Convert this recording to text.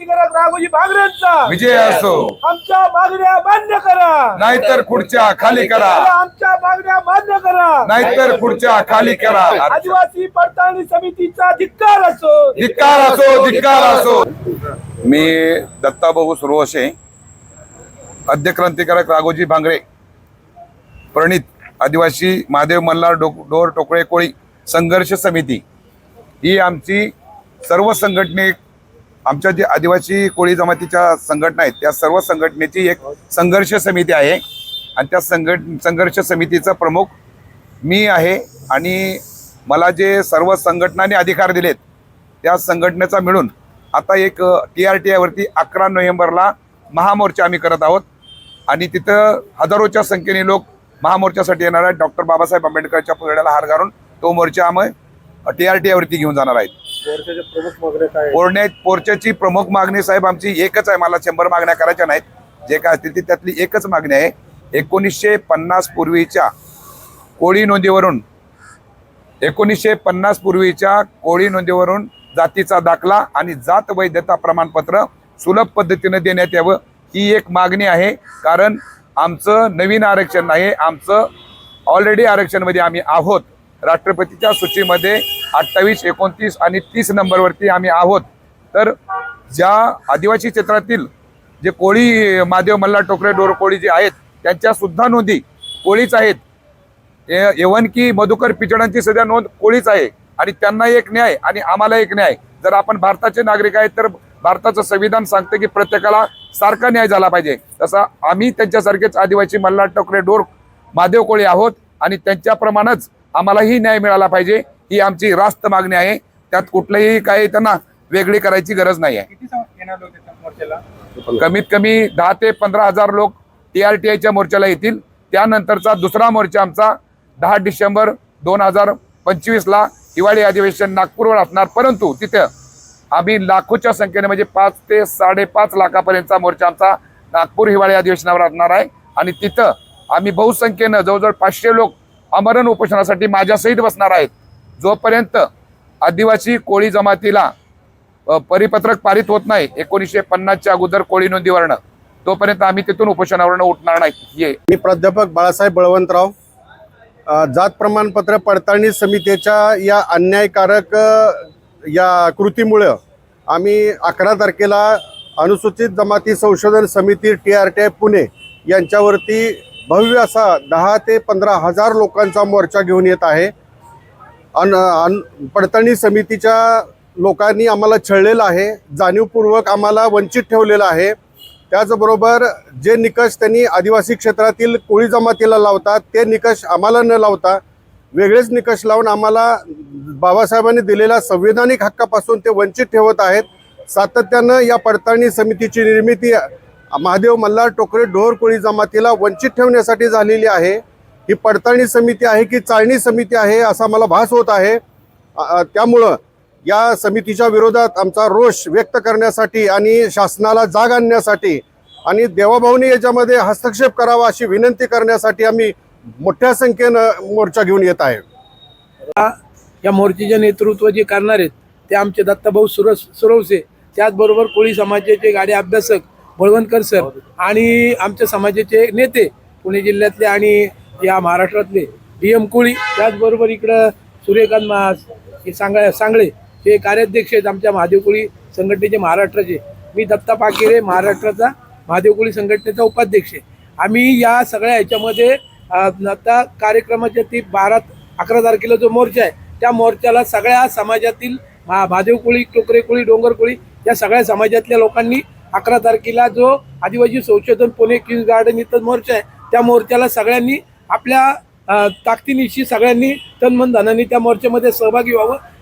क्रांतिकारक राघोजी भांगरेंचा विजय असो. आमच्या मागण्या मान्य करा. नाहीतर खुर्च्या खाली करा. आमच्या मागण्या मान्य करा. नाहीतर खुर्च्या खाली करा. आदिवासी पडताळणी समितीचा धिक्कार असो. धिक्कार असो धिक्कार असो. मी दत्ताभाऊ सुरवशे आद्य क्रांतिकारक राघोजी भांगरे प्रणित आदिवासी महादेव मल्हार डो डोर टोकळे कोळी संघर्ष समिती ही आमची सर्व संघटने आमच्या जे आदिवासी कोळी जमातीच्या संघटना आहेत त्या सर्व संघटनेची एक संघर्ष समिती आहे. आणि त्या संघट संघर्ष समितीचा प्रमुख मी आहे आणि मला जे सर्व संघटनांनी अधिकार दिलेत त्या संघटनेचा मिळून आता एक टी आर टी आयवरती अकरा नोव्हेंबरला महामोर्चा आम्ही करत आहोत. आणि तिथं हजारोच्या संख्येने लोक महामोर्चासाठी येणार आहेत. डॉक्टर बाबासाहेब आंबेडकरच्या पुतळ्याला हार घालून तो मोर्चा आम्ही टी आर टी आयवरती घेऊन जाणार आहेत. पोरण्या पोर्चाची प्रमुख मागणी साहेब आमची एकच आहे मला शंभर मागण्या करायच्या नाहीत. जे काय असतील ती त्यातली एकच मागणी आहे. एकोणीसशे पन्नास पूर्वीच्या कोळी नोंदीवरून एकोणीसशे पन्नास पूर्वीच्या कोळी नोंदीवरून जातीचा दाखला आणि जात वैधता प्रमाणपत्र सुलभ पद्धतीने देण्यात यावं ही एक मागणी आहे. कारण आमचं नवीन आरक्षण नाही आमचं ऑलरेडी आरक्षणमध्ये आम्ही आहोत. राष्ट्रपतीच्या सूचीमध्ये अठ्ठावीस एकोणतीस आणि तीस नंबरवरती आम्ही आहोत. तर ज्या आदिवासी क्षेत्रातील जे कोळी महादेव मल्हार टोकरे डोर कोळी जे आहेत त्यांच्यासुद्धा नोंदी कोळीच आहेत. ए- एवन की मधुकर पिचडांची सध्या नोंद कोळीच आहे. आणि त्यांना एक न्याय आणि आम्हाला एक न्याय. जर आपण भारताचे नागरिक आहेत तर भारताचं संविधान सांगतं की प्रत्येकाला सारखा न्याय झाला पाहिजे. तसा आम्ही त्यांच्यासारखेच आदिवासी मल्हार टोकरे डोर महादेव कोळी आहोत आणि त्यांच्याप्रमाणेच आम्हालाही न्याय मिळाला पाहिजे. ही आमची रास्त मागणी आहे. त्यात कुठलंही काही त्यांना वेगळी करायची गरज नाही आहे. कमीत कमी दहा ते पंधरा हजार लोक टी आर टी आयच्या मोर्चाला येतील. त्यानंतरचा दुसरा मोर्चा आमचा दहा डिसेंबर दोन हजार पंचवीसला हिवाळी अधिवेशन नागपूरवर असणार. परंतु तिथं आम्ही लाखोच्या संख्येने म्हणजे पाच ते साडेपाच लाखापर्यंतचा मोर्चा आमचा नागपूर हिवाळी अधिवेशनावर असणार आहे. आणि तिथं आम्ही बहुसंख्येनं जवळजवळ पाचशे लोक अमरण उपोषणासाठी माझ्यासहित बसणार आहेत. जोपर्यंत आदिवासी कोळी जमातीला परिपत्रक पारित होत नाही एकोणीसशे पन्नासच्या अगोदर कोळी नोंदीवरनं तोपर्यंत आम्ही तिथून उपोषणावरनं उठणार नाही. ये. मी प्राध्यापक बाळासाहेब बळवंतराव जात प्रमाणपत्र पडताळणी समितीच्या या अन्यायकारक या कृतीमुळं आम्ही अकरा तारखेला अनुसूचित जमाती संशोधन समिती T R T I Pune यांच्यावरती भव्य असा दहा ते पंधरा हजार लोकांचा मोर्चा घेऊन येत आहे. अन अन पडताळणी समितीच्या लोकांनी आम्हाला छळलेलं आहे जाणीवपूर्वक आम्हाला वंचित ठेवलेलं आहे. त्याचबरोबर जे निकष त्यांनी आदिवासी क्षेत्रातील कोळी जमातीला लावतात ते निकष आम्हाला न लावता वेगळेच निकष लावून आम्हाला बाबासाहेबांनी दिलेल्या संविधानिक हक्कापासून ते वंचित ठेवत आहेत. सातत्यानं या पडताळणी समितीची निर्मिती महादेव मल्हार टोकरे ढोर कोळी जमातीला वंचित ठेवण्यासाठी झालेली आहे. ही पडताळणी समिती आहे की चाळणी समिती आहे असा मला भास होत आहे. त्यामुळं या समितीच्या विरोधात आमचा रोष व्यक्त करण्यासाठी आणि शासनाला जाग आणण्यासाठी आणि देवाभाऊनी याच्यामध्ये हस्तक्षेप करावा अशी विनंती करण्यासाठी आम्ही मोठ्या संख्येनं मोर्चा घेऊन येत आहे. या मोर्चेचे नेतृत्व जे करणार आहेत ते आमचे दत्ताभाऊ सुर सुरवसे त्याचबरोबर कोळी समाजाचे गाडे अभ्यासक बळवंतकर सर आणि आमच्या समाजाचे नेते पुणे जिल्ह्यातले आणि या महाराष्ट्रातले डी एम कोळी त्याचबरोबर इकडं सूर्यकांत महास हे सांगा सांगळे हे कार्याध्यक्ष आहेत आमच्या महादेव कोळी संघटनेचे महाराष्ट्राचे. मी दत्ता पाकिरे महाराष्ट्राचा महादेव कोळी संघटनेचा उपाध्यक्ष आहे. आम्ही या सगळ्या ह्याच्यामध्ये आता कार्यक्रमाच्या ती बारा अकरा तारखेला जो मोर्चा आहे त्या मोर्चाला सगळ्या समाजातील महा महादेव कोळी टोकरे कोळी डोंगर कोळी या सगळ्या समाजातल्या लोकांनी अकरा तारखेला जो आदिवासी संशोधन पुणे किंग गार्डन इथं मोर्चा आहे त्या मोर्चाला सगळ्यांनी आपल्या ताकदीनिशी सगळ्यांनी तन मन धनाने त्या मोर्चामध्ये सहभागी व्हावं.